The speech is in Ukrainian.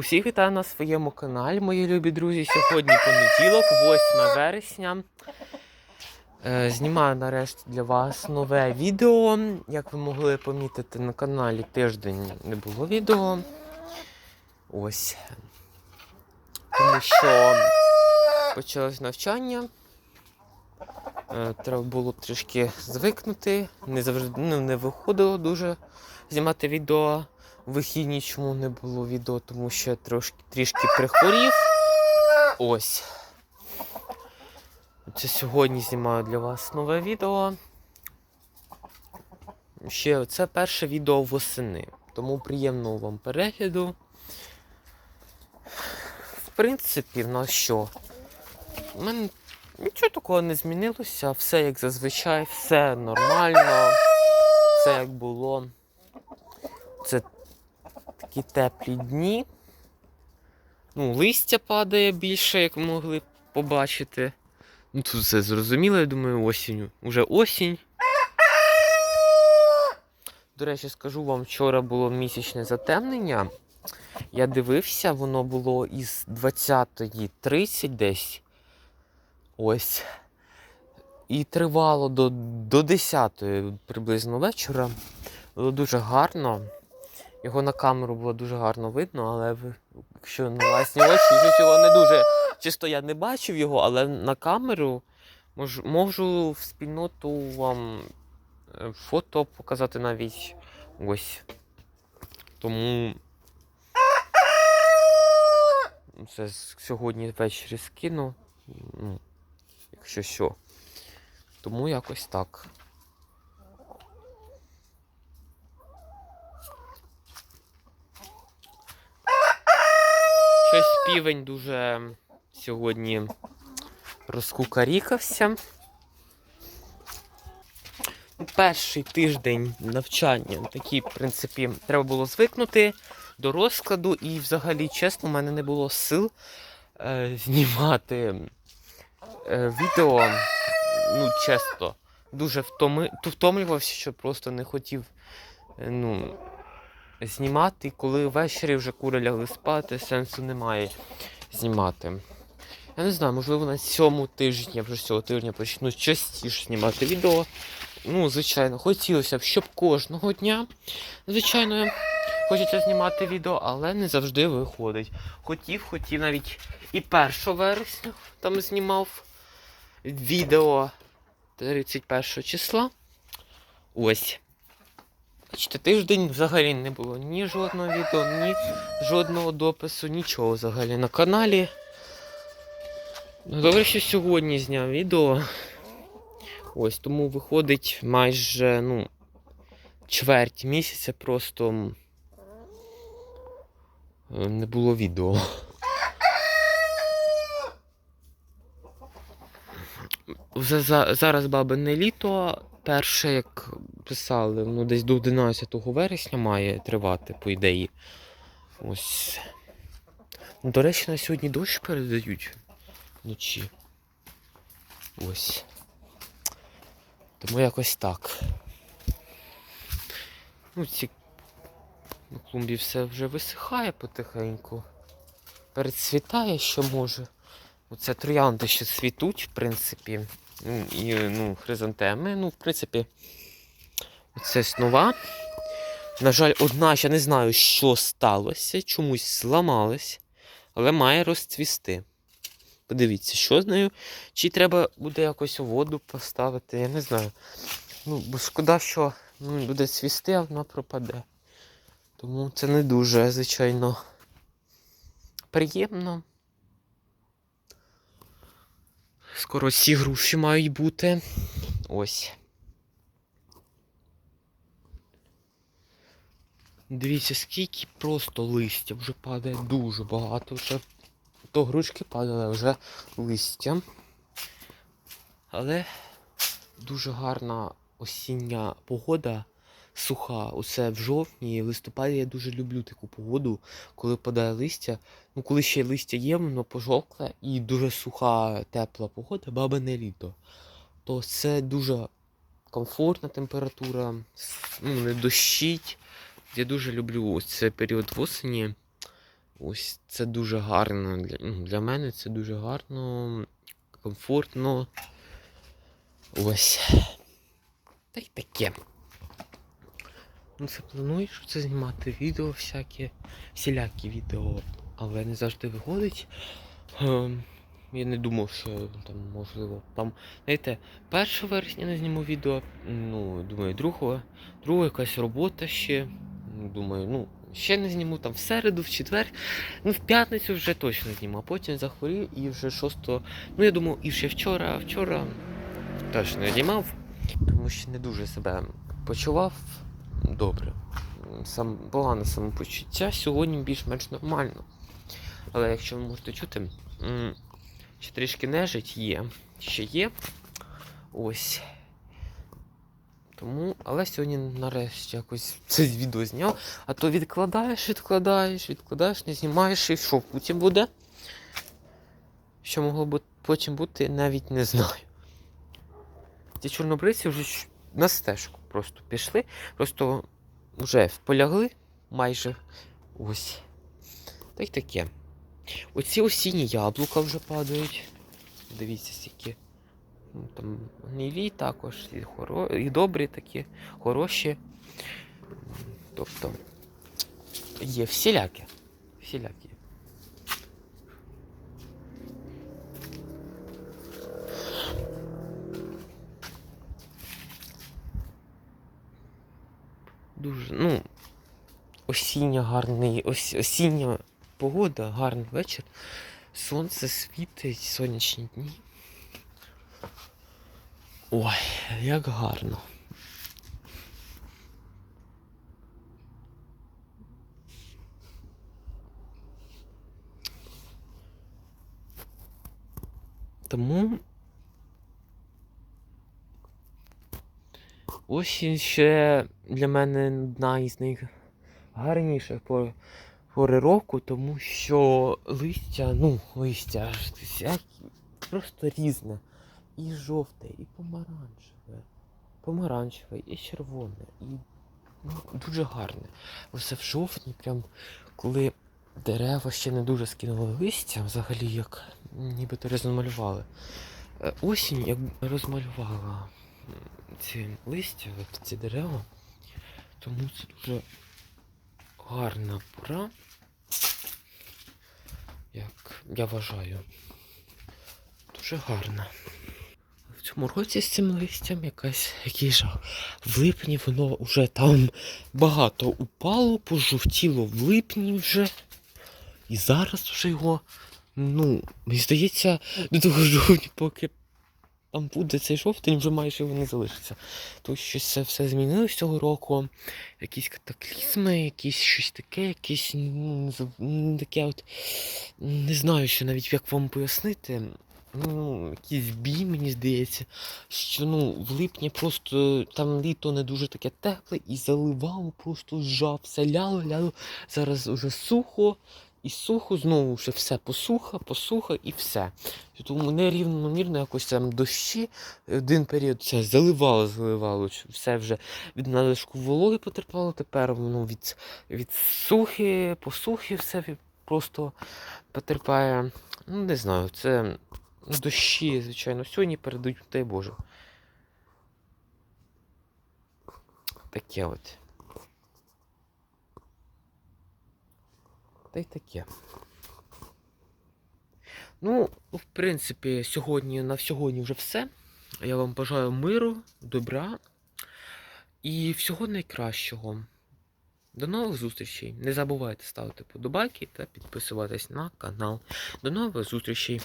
Усіх вітаю на своєму каналі, мої любі друзі. Сьогодні понеділок, 8 вересня. Е, Знімаю нарешті для вас нове відео. Як ви могли помітити на каналі тиждень не було відео. Ось. Тому що почалось навчання. Е, Треба було трішки звикнути. Не завжди ну, не виходило дуже знімати відео вихідні, чому не було відео, тому що я трошки трішки прихворів. Ось. Це сьогодні знімаю для вас нове відео. Ще це перше відео восени. Тому приємного вам перегляду. В принципі, в нас що? У мене нічого такого не змінилося, все як зазвичай, все нормально, все як було. Такі теплі дні. Ну, листя падає більше, як могли побачити. Ну, тут все зрозуміло, я думаю, осінню. Уже осінь. До речі, скажу вам, вчора було місячне затемнення. Я дивився, воно було із 20.30 десь. Ось. І тривало до, до 10 приблизно вечора. Було дуже гарно. Його на камеру було дуже гарно видно, але якщо на власні очі, щось його не дуже. Чисто я не бачив його, але на камеру мож, можу в спільноту вам е, фото показати навіть ось. Тому це сьогодні ввечері скину. Ну, якщо що. Тому якось так. Щось півень дуже сьогодні розкукарікався. Перший тиждень навчання такий, в принципі, треба було звикнути до розкладу, і взагалі, чесно, у мене не було сил е, знімати е, відео. Ну, чесно, дуже втоми... втомлювався, що просто не хотів. е, ну, знімати, коли ввечері вже кури лягли спати, сенсу немає знімати. Я не знаю, можливо, на цьому тижні, я вже цього тижня почну частіше знімати відео. Ну, звичайно, хотілося б, щоб кожного дня, звичайно, хочеться знімати відео, але не завжди виходить. Хотів, хотів навіть і 1 вересня там знімав відео 31 числа. Ось. Бачите, тиждень взагалі не було ні жодного відео, ні жодного допису, нічого взагалі на каналі. Ну, Добре, що сьогодні зняв відео. Ось тому виходить майже ну, чверть місяця просто не було відео. Зараз бабине літо. Перше, як писали, ну десь до 11 вересня має тривати, по ідеї. Ось. Ну, до речі, на сьогодні дощ передають вночі. Ось. Тому якось так. Ну, ці на клумбі все вже висихає потихеньку. Перецвітає, що може. Оце троянди ще цвітуть, в принципі. Ну, І ну, хризантеми. Ну, в принципі, оце снова. На жаль, одна ще не знаю, що сталося, чомусь зламалась, але має розцвісти. Подивіться, що з нею. Чи треба буде якось воду поставити, я не знаю. Ну, бо шкода, що ну, буде цвісти, а вона пропаде. Тому це не дуже, звичайно, приємно. Скоро всі груші мають бути. Ось. Дивіться, скільки просто листя вже падає дуже багато. Вже то грушки падали, вже листя. Але дуже гарна осіння погода, суха. Оце в жовтні в листопаді я дуже люблю таку погоду, коли падає листя. Ну, коли ще листя є, воно пожовкле і дуже суха, тепла погода, бабине літо. То це дуже комфортна температура, ну, не дощить. Я дуже люблю ось цей період осені. Ось це дуже гарно. Для, ну, для мене це дуже гарно, комфортно. Ось. Та й таке. Ну, це планую, що це знімати відео всякі, всілякі відео, але не завжди виходить. Ем, я не думав, що там можливо. Там, знаєте, 1 вересня не зніму відео, ну, думаю, 2, друга якась робота ще. Думаю, ну, ще не зніму там в середу, в четвер. Ну, в п'ятницю вже точно зніму, а потім захворів і вже 6. Ну, я думав, і ще вчора, вчора теж не знімав, тому що не дуже себе почував добре. Сам погане самопочуття сьогодні більш-менш нормально. Але якщо ви можете чути, ще трішки нежить є. Ще є. Ось. Тому, але сьогодні нарешті якось це відео зняв. А то відкладаєш, відкладаєш, відкладаєш, не знімаєш і що потім буде. Що могло б потім бути, навіть не знаю. Ці чорнобривці вже на стежку просто пішли, просто вже полягли майже ось. Та й таке. Оці осінні яблука вже падають. Дивіться, скільки. Ну, Там гнилі також, і, хоро... і добрі такі, хороші. Тобто є всілякі. Всілякі. Дуже, ну, осіння гарний, ос, осіння погода, гарний вечір. Сонце світить, сонячні дні. Ой, як гарно. Тому осінь ще для мене одна із найгарніших пор, пори року, тому що листя, ну, листя просто різне. І жовте, і помаранчеве, помаранчеве, і червоне, і ну, дуже гарне. Оце в жовтні, прям коли дерева ще не дуже скинули листя, взагалі як нібито розмалювали. Е, Осінь як розмалювала ці листя, ці дерева. Тому це дуже гарна пора. Як я вважаю. Дуже гарна. В цьому році з цим листям якась який. В липні воно вже там багато упало, пожовтіло в липні вже. І зараз вже його, ну, мені здається, до того жовтня, поки там буде цей жовтень, вже майже його не залишиться. То щось це все змінилось цього року. Якісь катаклізми, якісь щось таке, не таке от. Не знаю ще навіть як вам пояснити. Ну, якийсь бій, мені здається, що ну, в липні просто там літо не дуже таке тепле і заливало, просто жав, ляло, ляло. Зараз уже сухо, і сухо, знову вже все посуха, посуха і все. Тому нерівномірно якось там дощі. Один період це заливало, заливало, все вже від надлишку вологи потерпало, тепер воно від, від сухи, посухи все просто потерпає. Ну, не знаю, це дощі, звичайно, сьогодні передають, дай Боже. Таке от. Та й таке. Ну, в принципі, сьогодні на сьогодні вже все. Я вам бажаю миру, добра і всього найкращого. До нових зустрічей. Не забувайте ставити подобайки та підписуватись на канал. До нових зустрічей.